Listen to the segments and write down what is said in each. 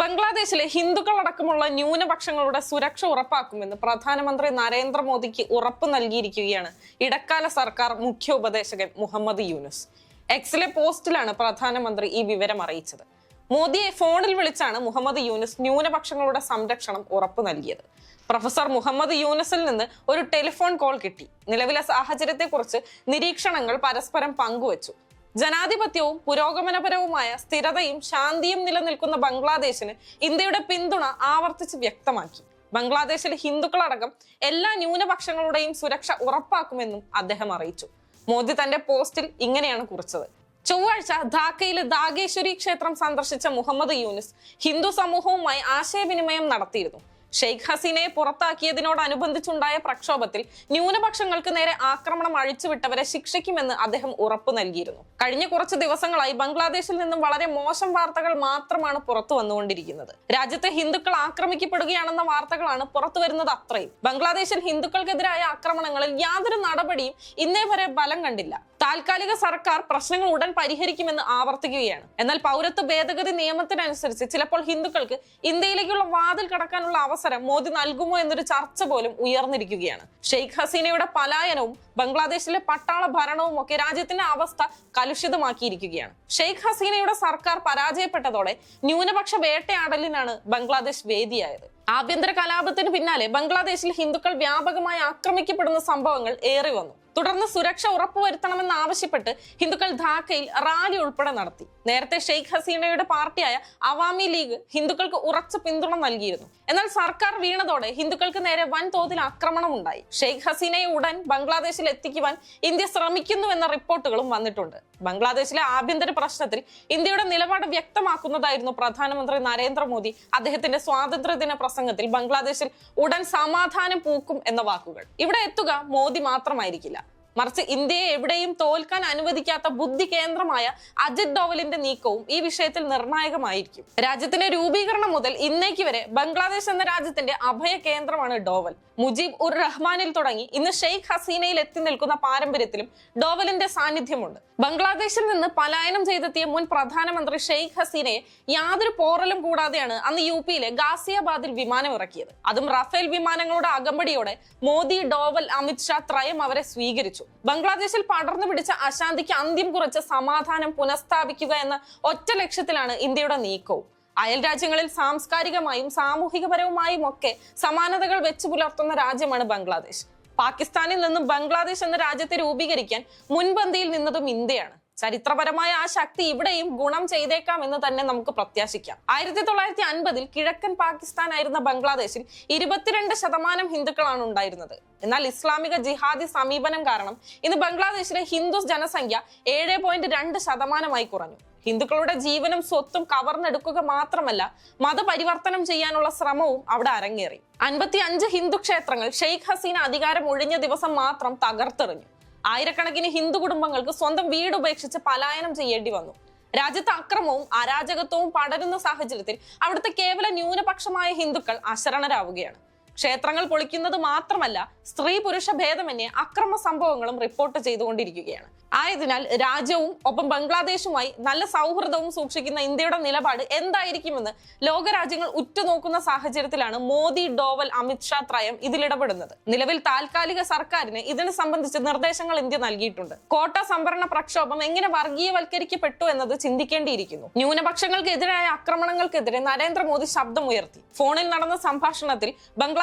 ബംഗ്ലാദേശിലെ ഹിന്ദുക്കളടക്കമുള്ള ന്യൂനപക്ഷങ്ങളുടെ സുരക്ഷ ഉറപ്പാക്കുമെന്ന് പ്രധാനമന്ത്രി നരേന്ദ്രമോദിക്ക് ഉറപ്പ് നൽകിയിരിക്കുകയാണ് ഇടക്കാല സർക്കാർ മുഖ്യ ഉപദേശകൻ മുഹമ്മദ് യൂനുസ്. എക്സിലെ പോസ്റ്റിലാണ് പ്രധാനമന്ത്രി ഈ വിവരം അറിയിച്ചത്. മോദിയെ ഫോണിൽ വിളിച്ചാണ് മുഹമ്മദ് യൂനുസ് ന്യൂനപക്ഷങ്ങളുടെ സംരക്ഷണം ഉറപ്പു നൽകിയത്. പ്രൊഫസർ മുഹമ്മദ് യൂനസിൽ നിന്ന് ഒരു ടെലിഫോൺ കോൾ കിട്ടി. നിലവിലെ സാഹചര്യത്തെക്കുറിച്ച് നിരീക്ഷണങ്ങൾ പരസ്പരം പങ്കുവച്ചു. ജനാധിപത്യവും പുരോഗമനപരവുമായ സ്ഥിരതയും ശാന്തിയും നിലനിൽക്കുന്ന ബംഗ്ലാദേശിന് ഇന്ത്യയുടെ പിന്തുണ ആവർത്തിച്ച് വ്യക്തമാക്കി. ബംഗ്ലാദേശിലെ ഹിന്ദുക്കളടക്കം എല്ലാ ന്യൂനപക്ഷങ്ങളുടെയും സുരക്ഷ ഉറപ്പാക്കുമെന്നും അദ്ദേഹം അറിയിച്ചു. മോദി തന്റെ പോസ്റ്റിൽ ഇങ്ങനെയാണ് കുറിച്ചത്. ചൊവ്വാഴ്ച ധാക്കയിലെ ദാഗേശ്വരി ക്ഷേത്രം സന്ദർശിച്ച മുഹമ്മദ് യൂനിസ് ഹിന്ദു സമൂഹവുമായി ആശയവിനിമയം നടത്തിയിരുന്നു. ഷെയ്ഖ് ഹസീനയെ പുറത്താക്കിയതിനോടനുബന്ധിച്ചുണ്ടായ പ്രക്ഷോഭത്തിൽ ന്യൂനപക്ഷങ്ങൾക്ക് നേരെ ആക്രമണം അഴിച്ചുവിട്ടവരെ ശിക്ഷിക്കുമെന്ന് അദ്ദേഹം ഉറപ്പു നൽകിയിരുന്നു. കഴിഞ്ഞ കുറച്ച് ദിവസങ്ങളായി ബംഗ്ലാദേശിൽ നിന്നും വളരെ മോശം വാർത്തകൾ മാത്രമാണ് പുറത്തു വന്നുകൊണ്ടിരിക്കുന്നത്. രാജ്യത്തെ ഹിന്ദുക്കൾ ആക്രമിക്കപ്പെടുകയാണെന്ന വാർത്തകളാണ് പുറത്തു വരുന്നത് അത്രയും. ബംഗ്ലാദേശിൽ ഹിന്ദുക്കൾക്കെതിരായ ആക്രമണങ്ങളിൽ യാതൊരു നടപടിയും ഇന്നേ വരെ ബലം കണ്ടില്ല. താൽക്കാലിക സർക്കാർ പ്രശ്നങ്ങൾ ഉടൻ പരിഹരിക്കുമെന്ന് ആവർത്തിക്കുകയാണ്. എന്നാൽ പൗരത്വ ഭേദഗതി നിയമത്തിനനുസരിച്ച് ചിലപ്പോൾ ഹിന്ദുക്കൾക്ക് ഇന്ത്യയിലേക്കുള്ള വാതിൽ കടക്കാനുള്ള അവസരം മോദി നൽകുമോ എന്നൊരു ചർച്ച പോലും ഉയർന്നിരിക്കുകയാണ്. ഷെയ്ഖ് ഹസീനയുടെ പലായനവും ബംഗ്ലാദേശിലെ പട്ടാള ഭരണവും ഒക്കെ രാജ്യത്തിന്റെ അവസ്ഥ കലുഷിതമാക്കിയിരിക്കുകയാണ്. ഷെയ്ഖ് ഹസീനയുടെ സർക്കാർ പരാജയപ്പെട്ടതോടെ ന്യൂനപക്ഷ വേട്ടയാടലിനാണ് ബംഗ്ലാദേശ് വേദിയായത്. ആഭ്യന്തര കലാപത്തിന് പിന്നാലെ ബംഗ്ലാദേശിൽ ഹിന്ദുക്കൾ വ്യാപകമായി ആക്രമിക്കപ്പെടുന്ന സംഭവങ്ങൾ ഏറി വന്നു തുടർന്ന് സുരക്ഷ ഉറപ്പുവരുത്തണമെന്ന് ആവശ്യപ്പെട്ട് ഹിന്ദുക്കൾ ധാക്കയിൽ റാലി ഉൾപ്പെടെ നടത്തി. നേരത്തെ ഷെയ്ഖ് ഹസീനയുടെ പാർട്ടിയായ അവാമി ലീഗ് ഹിന്ദുക്കൾക്ക് ഉറച്ച പിന്തുണ നൽകിയിരുന്നു. എന്നാൽ സർക്കാർ വീണതോടെ ഹിന്ദുക്കൾക്ക് നേരെ വൻതോതിൽ ആക്രമണം ഉണ്ടായി ഷെയ്ഖ് ഹസീനയെ ഉടൻ ബംഗ്ലാദേശിൽ എത്തിക്കുവാൻ ഇന്ത്യ ശ്രമിക്കുന്നു എന്ന റിപ്പോർട്ടുകളും വന്നിട്ടുണ്ട്. ബംഗ്ലാദേശിലെ ആഭ്യന്തര പ്രശ്നത്തിൽ ഇന്ത്യയുടെ നിലപാട് വ്യക്തമാക്കുന്നതായിരുന്നു പ്രധാനമന്ത്രി നരേന്ദ്രമോദി അദ്ദേഹത്തിന്റെ സ്വാതന്ത്ര്യദിന പ്രസംഗത്തിൽ ബംഗ്ലാദേശിൽ ഉടൻ സമാധാനം പൂക്കും എന്ന വാക്കുകൾ. ഇവിടെ എത്തുക മോദി മാത്രമായിരിക്കില്ല. മറിച്ച് ഇന്ത്യയെ എവിടെയും തോൽക്കാൻ അനുവദിക്കാത്ത ബുദ്ധി കേന്ദ്രമായ അജിത് ഡോവലിന്റെ നീക്കവും ഈ വിഷയത്തിൽ നിർണായകമായിരിക്കും. രാജ്യത്തിന്റെ രൂപീകരണം മുതൽ ഇന്നേക്ക് വരെ ബംഗ്ലാദേശ് എന്ന രാജ്യത്തിന്റെ അഭയ കേന്ദ്രമാണ് ഡോവൽ. മുജീബ് ഉർ റഹ്മാനിൽ തുടങ്ങി ഇന്ന് ഷെയ്ഖ് ഹസീനയിൽ എത്തി നിൽക്കുന്ന പാരമ്പര്യത്തിലും ഡോവലിന്റെ സാന്നിധ്യമുണ്ട്. ബംഗ്ലാദേശിൽ നിന്ന് പലായനം ചെയ്തെത്തിയ മുൻ പ്രധാനമന്ത്രി ഷെയ്ഖ് ഹസീനയെ യാതൊരു പോറലും കൂടാതെയാണ് അന്ന് യു പിയിലെ ഗാസിയാബാദിൽ വിമാനം ഇറക്കിയത്. അതും റഫേൽ വിമാനങ്ങളുടെ അകമ്പടിയോടെ മോദി ഡോവൽ അമിത്ഷാ ത്രയം അവരെ സ്വീകരിച്ചു. ബംഗ്ലാദേശിൽ പടർന്നു പിടിച്ച അശാന്തിക്ക് അന്ത്യം കുറിച്ച് സമാധാനം പുനഃസ്ഥാപിക്കുക എന്ന ഒറ്റ ലക്ഷ്യത്തിലാണ് ഇന്ത്യയുടെ നീക്കവും. അയൽ രാജ്യങ്ങളിൽ സാംസ്കാരികമായും സാമൂഹികപരവുമായും ഒക്കെ സമാനതകൾ വെച്ചു പുലർത്തുന്ന രാജ്യമാണ് ബംഗ്ലാദേശ്. പാകിസ്ഥാനിൽ നിന്നും ബംഗ്ലാദേശ് എന്ന രാജ്യത്തെ രൂപീകരിക്കാൻ മുൻപന്തിയിൽ നിന്നതും ഇന്ത്യയാണ്. ചരിത്രപരമായ ആ ശക്തി ഇവിടെയും ഗുണം ചെയ്തേക്കാം എന്ന് തന്നെ നമുക്ക് പ്രത്യാശിക്കാം. ആയിരത്തി തൊള്ളായിരത്തി അൻപതിൽ കിഴക്കൻ പാകിസ്ഥാൻ ആയിരുന്ന ബംഗ്ലാദേശിൽ ഇരുപത്തിരണ്ട് ശതമാനം ഹിന്ദുക്കളാണ് ഉണ്ടായിരുന്നത്. എന്നാൽ ഇസ്ലാമിക ജിഹാദി സമീപനം കാരണം ഇന്ന് ബംഗ്ലാദേശിലെ ഹിന്ദു ജനസംഖ്യ ഏഴ് പോയിന്റ് രണ്ട് ശതമാനമായി കുറഞ്ഞു. ഹിന്ദുക്കളുടെ ജീവനും സ്വത്തും കവർന്നെടുക്കുക മാത്രമല്ല മതപരിവർത്തനം ചെയ്യാനുള്ള ശ്രമവും അവിടെ അരങ്ങേറി. അൻപത്തി അഞ്ച് ഹിന്ദു ക്ഷേത്രങ്ങൾ ഷെയ്ഖ് ഹസീന അധികാരം ഒഴിഞ്ഞ ദിവസം മാത്രം തകർത്തെറിഞ്ഞു. ആയിരക്കണക്കിന് ഹിന്ദു കുടുംബങ്ങൾക്ക് സ്വന്തം വീട് ഉപേക്ഷിച്ച് പലായനം ചെയ്യേണ്ടി വന്നു. രാജ്യത്ത് അക്രമവും അരാജകത്വവും പടരുന്ന സാഹചര്യത്തിൽ അവിടുത്തെ കേവല ന്യൂനപക്ഷമായ ഹിന്ദുക്കൾ അശരണരാവുകയാണ് ക്ഷേത്രങ്ങൾ പൊളിക്കുന്നത് മാത്രമല്ല സ്ത്രീ പുരുഷ ഭേദമന്യേ അക്രമ സംഭവങ്ങളും റിപ്പോർട്ട് ചെയ്തുകൊണ്ടിരിക്കുകയാണ്. ആയതിനാൽ രാജ്യവും ഒപ്പം ബംഗ്ലാദേശുമായി നല്ല സൗഹൃദവും സൂക്ഷിക്കുന്ന ഇന്ത്യയുടെ നിലപാട് എന്തായിരിക്കുമെന്ന് ലോകരാജ്യങ്ങൾ ഉറ്റുനോക്കുന്ന സാഹചര്യത്തിലാണ് മോദി ഡോവൽ അമിത്ഷാ ത്രയം ഇതിലിടപെടുന്നത്. നിലവിൽ താൽക്കാലിക സർക്കാരിന് ഇതിനെ സംബന്ധിച്ച് നിർദ്ദേശങ്ങൾ ഇന്ത്യ നൽകിയിട്ടുണ്ട്. കോട്ട സംവരണ പ്രക്ഷോഭം എങ്ങനെ വർഗീയവൽക്കരിക്കപ്പെട്ടു എന്നത് ചിന്തിക്കേണ്ടിയിരിക്കുന്നു. ന്യൂനപക്ഷങ്ങൾക്കെതിരായ ആക്രമണങ്ങൾക്കെതിരെ നരേന്ദ്രമോദി ശബ്ദമുയർത്തി. ഫോണിൽ നടന്ന സംഭാഷണത്തിൽ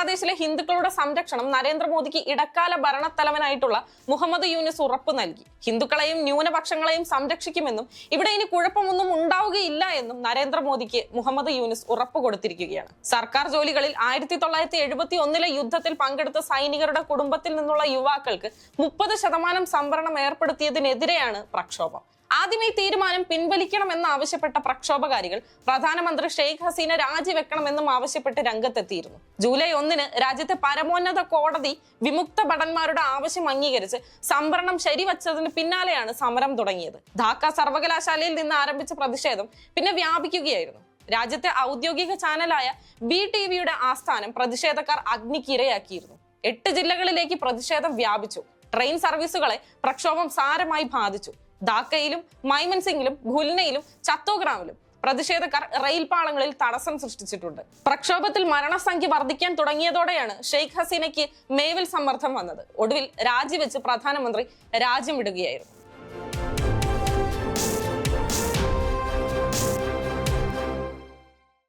ബംഗ്ലാദേശിലെ ഹിന്ദുക്കളുടെ സംരക്ഷണം നരേന്ദ്രമോദിക്ക് ഇടക്കാല ഭരണത്തലവനായിട്ടുള്ള മുഹമ്മദ് യൂനിസ് ഉറപ്പ് നൽകി. ഹിന്ദുക്കളെയും ന്യൂനപക്ഷങ്ങളെയും സംരക്ഷിക്കുമെന്നും ഇവിടെ ഇനി കുഴപ്പമൊന്നും ഉണ്ടാവുകയില്ല എന്നും നരേന്ദ്രമോദിക്ക് മുഹമ്മദ് യൂനിസ് ഉറപ്പ് കൊടുത്തിരിക്കുകയാണ്. സർക്കാർ ജോലികളിൽ ആയിരത്തി തൊള്ളായിരത്തി എഴുപത്തി ഒന്നിലെ യുദ്ധത്തിൽ പങ്കെടുത്ത സൈനികരുടെ കുടുംബത്തിൽ നിന്നുള്ള യുവാക്കൾക്ക് മുപ്പത് ശതമാനം സംവരണം ഏർപ്പെടുത്തിയതിനെതിരെയാണ് പ്രക്ഷോഭം. ആദ്യം ഈ തീരുമാനം പിൻവലിക്കണമെന്ന് ആവശ്യപ്പെട്ട പ്രക്ഷോഭകാരികൾ പ്രധാനമന്ത്രി ഷെയ്ഖ് ഹസീന രാജിവെക്കണമെന്നും ആവശ്യപ്പെട്ട് രംഗത്തെത്തിയിരുന്നു. ജൂലൈ ഒന്നിന് രാജ്യത്തെ പരമോന്നത കോടതി വിമുക്ത ഭടന്മാരുടെ ആവശ്യം അംഗീകരിച്ച് സംവരണം ശരിവച്ചതിന് പിന്നാലെയാണ് സമരം തുടങ്ങിയത്. ധാക്ക സർവകലാശാലയിൽ നിന്ന് ആരംഭിച്ച പ്രതിഷേധം പിന്നെ വ്യാപിക്കുകയായിരുന്നു. രാജ്യത്തെ ഔദ്യോഗിക ചാനലായ ബി ടി വിയുടെ ആസ്ഥാനം പ്രതിഷേധക്കാർ അഗ്നിക്കിരയാക്കിയിരുന്നു. എട്ട് ജില്ലകളിലേക്ക് പ്രതിഷേധം വ്യാപിച്ചു. ട്രെയിൻ സർവീസുകളെ പ്രക്ഷോഭം സാരമായി ബാധിച്ചു. ധാക്കയിലും മൈമൻസിംഗിലും ഖുൽനയിലും ചത്തോഗ്രാമിലും പ്രതിഷേധക്കാർ റെയിൽ പാളങ്ങളിൽ തടസ്സം സൃഷ്ടിച്ചിട്ടുണ്ട്. പ്രക്ഷോഭത്തിൽ മരണസംഖ്യ വർദ്ധിക്കാൻ തുടങ്ങിയതോടെയാണ് ഷെയ്ഖ് ഹസീനയ്ക്ക് മേവിൽ സമ്മർദ്ദം വന്നത്. ഒടുവിൽ രാജിവെച്ച് പ്രധാനമന്ത്രി രാജ്യം വിടുകയായിരുന്നു.